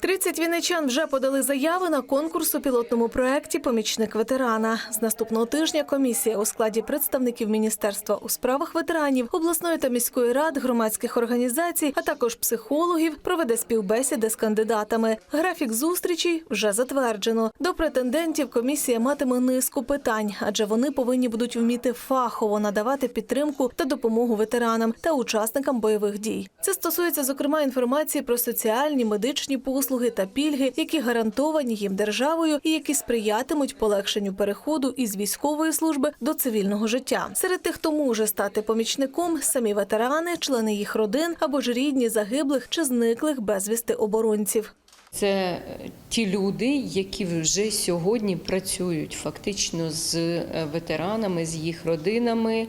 30 вінничан вже подали заяви на конкурс у пілотному проєкті Помічник ветерана. З наступного тижня комісія у складі представників міністерства у справах ветеранів, обласної та міської рад, громадських організацій, а також психологів проведе співбесіди з кандидатами. Графік зустрічей вже затверджено. До претендентів комісія матиме низку питань, адже вони повинні будуть вміти фахово надавати підтримку та допомогу ветеранам та учасникам бойових дій. Це стосується зокрема інформації про соціальні, медичні послуги та пільги, які гарантовані їм державою і які сприятимуть полегшенню переходу із військової служби до цивільного життя. Серед тих, хто може стати помічником, самі ветерани, члени їх родин або ж рідні загиблих чи зниклих безвісти оборонців. Це е, ті люди, які вже сьогодні працюють фактично з е, ветеранами, з їх родинами,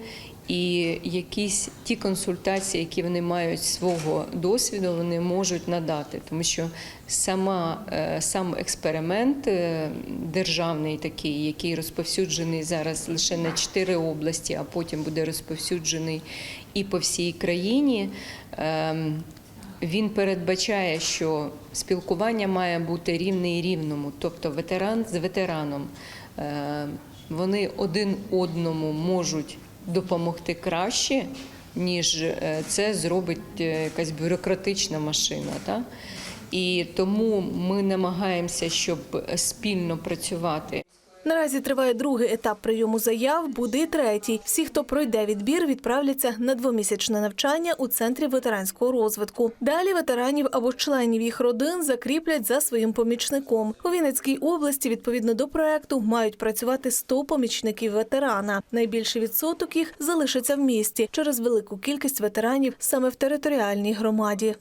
і якісь ті консультації, які вони мають свого досвіду, вони можуть надати, тому що сама е, сам експеримент державний, такий, який розповсюджений зараз лише на чотири області, а потім буде розповсюджений і по всій країні. Він передбачає, що спілкування має бути рівне і рівному, тобто ветеран з ветераном. Е, Вони один одному можуть допомогти краще, ніж е, це зробить е, якась бюрократична машина. Так? І тому ми намагаємося, щоб спільно працювати. Наразі триває другий етап прийому заяв, буде і третій. Всі, хто пройде відбір, відправляться на двомісячне навчання у центрі ветеранського розвитку. Далі ветеранів або членів їх родин закріплять за своїм помічником. У Вінницькій області, відповідно до проекту, мають працювати 100 помічників ветерана. Найбільший відсоток їх залишиться в місті через велику кількість ветеранів саме в територіальній громаді.